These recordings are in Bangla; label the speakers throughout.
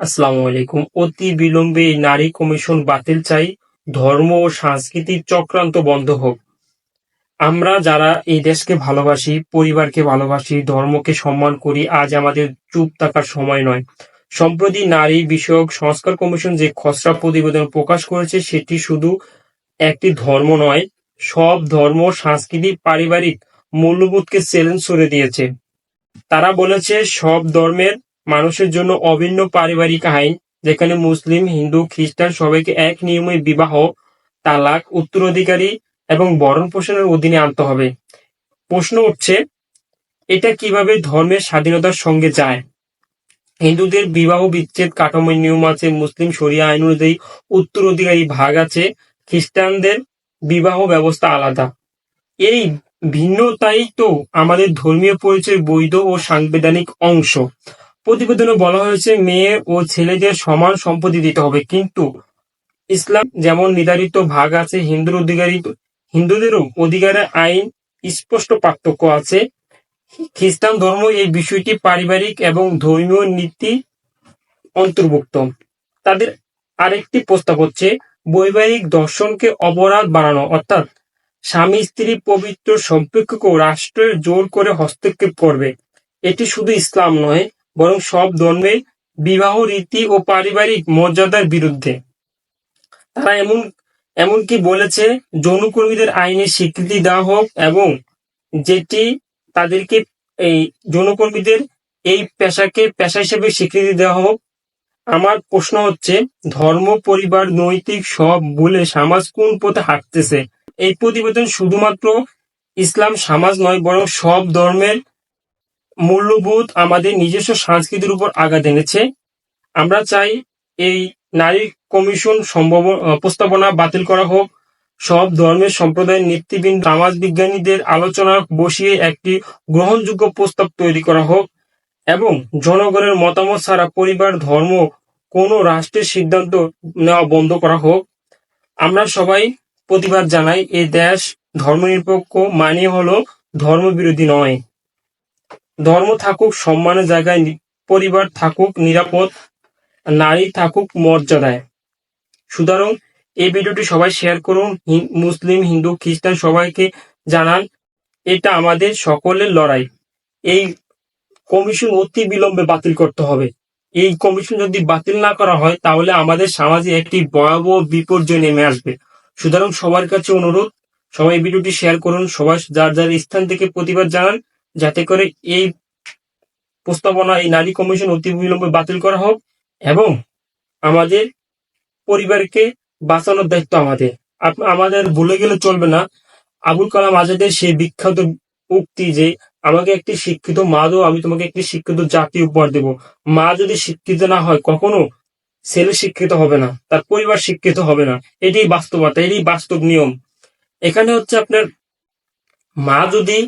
Speaker 1: আসসালামু আলাইকুম। অতি বিলম্বে নারী কমিশন বাতিল চাই। ধর্ম ও সাংস্কৃতিক চক্রান্ত বন্ধ হোক। আমরা যারা এই দেশকে ভালোবাসি, পরিবারকে ভালোবাসি, ধর্মকে সম্মান করি, আজ আমাদের চুপ থাকার সময় নয়। সম্প্রতি নারী বিষয়ক সংস্কার কমিশন যে খসড়া প্রতিবেদন প্রকাশ করেছে, সেটি শুধু একটি ধর্ম নয়, সব ধর্ম, সাংস্কৃতিক, পারিবারিক মূল্যবোধকে চ্যালেঞ্জ করে দিয়েছে। তারা বলেছে, সব ধর্মের মানুষের জন্য অভিন্ন পারিবারিক আইন, যেখানে মুসলিম, হিন্দু, খ্রিস্টান সবাইকে এক নিয়মে বিবাহ, তালাক, উত্তরাধিকারী এবং বরণ পোষণের অধীনে আনতে হবে। প্রশ্ন উঠছে, এটা কীভাবে ধর্মের স্বাধীনতার সঙ্গে যায়? হিন্দুদের বিবাহ বিচ্ছেদ কাঠামোর নিয়ম আছে, মুসলিম শরিয়া আইন অনুযায়ী উত্তরাধিকারী ভাগ আছে, খ্রিস্টানদের বিবাহ ব্যবস্থা আলাদা। এই ভিন্নতাই তো আমাদের ধর্মীয় পরিচয়, বৈধ ও সাংবিধানিক অংশ। প্রতিবেদনে বলা হয়েছে, মেয়ে ও ছেলেদের সমান সম্পত্তি দিতে হবে। কিন্তু ইসলাম যেমন নির্ধারিত ভাগ আছে, হিন্দুর অধিকারী, হিন্দুদেরও অধিকারের আইন স্পষ্ট পার্থক্য আছে। খ্রিস্টান ধর্ম এই বিষয়টি পারিবারিক এবং ধর্মীয় নীতি অন্তর্ভুক্ত। তাদের আরেকটি প্রস্তাব হচ্ছে, বৈবাহিক দর্শনকে অপরাধ বানানো, অর্থাৎ স্বামী স্ত্রী পবিত্র সম্পর্ককেও রাষ্ট্রের জোর করে হস্তক্ষেপ করবে। এটি শুধু ইসলাম নয় বরং সব ধর্মের বিবাহ, রীতি ও পারিবারিক মর্যাদার বিরুদ্ধে। তারা এমন, এমনকি বলেছে, যৌনকর্মীদের আইনে স্বীকৃতি দেওয়া হোক এবং যেটি তাদেরকে এই যৌনকর্মীদের এই পেশাকে, পেশা হিসেবে স্বীকৃতি দেওয়া হোক। আমার প্রশ্ন হচ্ছে, ধর্ম, পরিবার, নৈতিক সব বলে সমাজ কোন পথে হাঁটতেছে? এই প্রতিবেদন শুধুমাত্র ইসলাম সমাজ নয়, বরং সব ধর্মের মূল্যবোধ আমাদের নিজস্ব সংস্কৃতির উপর আঘাত এনেছে। আমরা চাই এই নারী কমিশন সম্ভব প্রস্তাবনা বাতিল করা হোক। সব ধর্মের সম্প্রদায়ের নেতৃবৃন্দ সমাজ বিজ্ঞানীদের আলোচনা বসিয়ে একটি গ্রহণযোগ্য প্রস্তাব তৈরি করা হোক এবং জনগণের মতামত ছাড়া পরিবার, ধর্ম, কোনো রাষ্ট্রের সিদ্ধান্ত নেওয়া বন্ধ করা হোক। আমরা সবাই প্রতিবাদ জানাই এই দেশ ধর্মনিরপেক্ষ মানে হলো ধর্মবিরোধী নয়। ধর্ম থাকুক, সম্মানের জায়গায় পরিবার থাকুক, নিরাপদ, নারী থাকুক, মর্যাদায়। সুতরাং এই ভিডিওটি সবাই শেয়ার করুন। মুসলিম, হিন্দু, খ্রিস্টান সবাইকে জানান, এটা আমাদের সকলের লড়াই। এই কমিশন অতি বিলম্বে বাতিল করতে হবে। এই কমিশন যদি বাতিল না করা হয়, তাহলে আমাদের সমাজে একটি ভয়াবহ বিপর্যয় নেমে আসবে। সুতরাং সবার কাছে অনুরোধ, সবাই ভিডিওটি শেয়ার করুন। সবাই যার যার স্থান থেকে প্রতিবাদ জানান। যাতে করে এই প্রস্তাবনা, এই নারী কমিশন অতি বিলম্বে বাতিল করা হোক এবং আমাদের পরিবারকে বাঁচানোর দায়িত্ব আমাদের। আমাদের ভুলে গেলে চলবে না। আবুল কালাম আজাদের সেই বিখ্যাত উক্তি যে, আমাকে একটি শিক্ষিত মা দো আমি তোমাকে একটি শিক্ষিত জাতি উপহার দেব। মা যদি শিক্ষিত না হয়, কখনো ছেলে শিক্ষিত হবে না, তার পরিবার শিক্ষিত হবে না। এটাই বাস্তবতা, এটাই বাস্তব নিয়ম। এখানে হচ্ছে আপনার মা যদি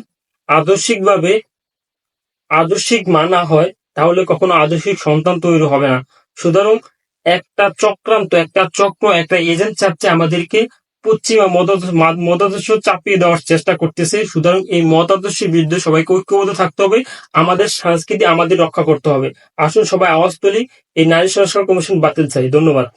Speaker 1: আদর্শিকভাবে আদর্শিক মা না হয়, তাহলে কখনো আদর্শিক সন্তান তৈরি হবে না। সুতরাং একটা চক্রান্ত, একটা চক্র, একটা এজেন্ট চাচ্ছে আমাদেরকে পশ্চিমা মতাদর্শ চাপিয়ে দেওয়ার চেষ্টা করতেছে। সুতরাং এই মতাদর্শের বিরুদ্ধে সবাইকে ঐক্যবদ্ধ থাকতে হবে। আমাদের সংস্কৃতি আমাদের রক্ষা করতে হবে। আসুন সবাই আওয়াজ তুলি। এই নারী সংস্কার কমিশন বাতিল চাই। ধন্যবাদ।